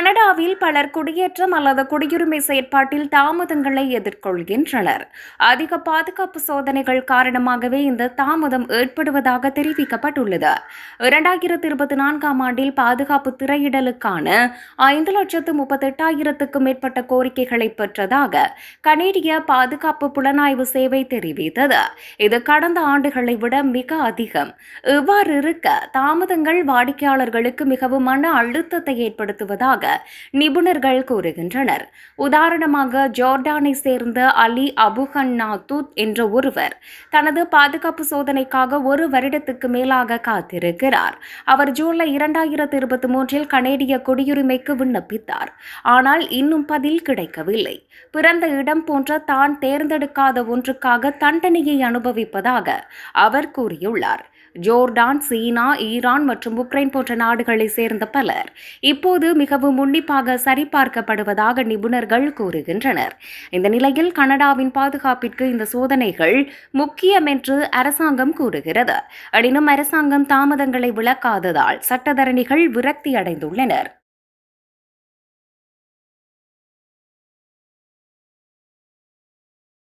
கனடாவில் பலர் குடியேற்றம் அல்லது குடியுரிமை செயற்பாட்டில் தாமதங்களை எதிர்கொள்கின்றனர். அதிக பாதுகாப்பு சோதனைகள் காரணமாகவே இந்த தாமதம் ஏற்படுவதாக தெரிவிக்கப்பட்டுள்ளது. இரண்டாயிரத்தி இருபத்தி நான்காம் ஆண்டில் பாதுகாப்பு திரையிடலுக்கான ஐந்து லட்சத்து முப்பத்தெட்டாயிரத்துக்கும் மேற்பட்ட கோரிக்கைகளை பெற்றதாக கனேடிய பாதுகாப்பு புலனாய்வு சேவை தெரிவித்தது. இது கடந்த ஆண்டுகளை விட மிக அதிகம். இவ்வாறு இருக்க தாமதங்கள் வாடிக்கையாளர்களுக்கு மிகவும் மன அழுத்தத்தை ஏற்படுத்துவதாக நிபுணர்கள் கூறுகின்றனர். உதாரணமாக ஜோர்டானை சேர்ந்த அலி அபுஹன்னாத்தூத் என்ற ஒருவர் தனது பாதுகாப்பு சோதனைக்காக ஒரு வருடத்துக்கு மேலாக காத்திருக்கிறார். அவர் ஜூலை இரண்டாயிரத்தி இருபத்தி மூன்றில் கனேடிய குடியுரிமைக்கு விண்ணப்பித்தார். ஆனால் இன்னும் பதில் கிடைக்கவில்லை. பிறந்த இடம் போன்ற தான் தேர்ந்தெடுக்காத ஒன்றுக்காக தண்டனையை அனுபவிப்பதாக அவர் கூறியுள்ளார். ஜோர்டான் சீனா ஈரான் மற்றும் உக்ரைன் போன்ற நாடுகளை சேர்ந்த பலர் இப்போது மிகவும் உன்னிப்பாக சரிபார்க்கப்படுவதாக நிபுணர்கள் கூறுகின்றனர். இந்த நிலையில் கனடாவின் பாதுகாப்பிற்கு இந்த சோதனைகள் முக்கியம் என்று அரசாங்கம் கூறுகிறது. எனினும் அரசாங்கம் தாமதங்களை விளக்காததால் சட்டத்தரணிகள் விரக்தி அடைந்துள்ளனர்.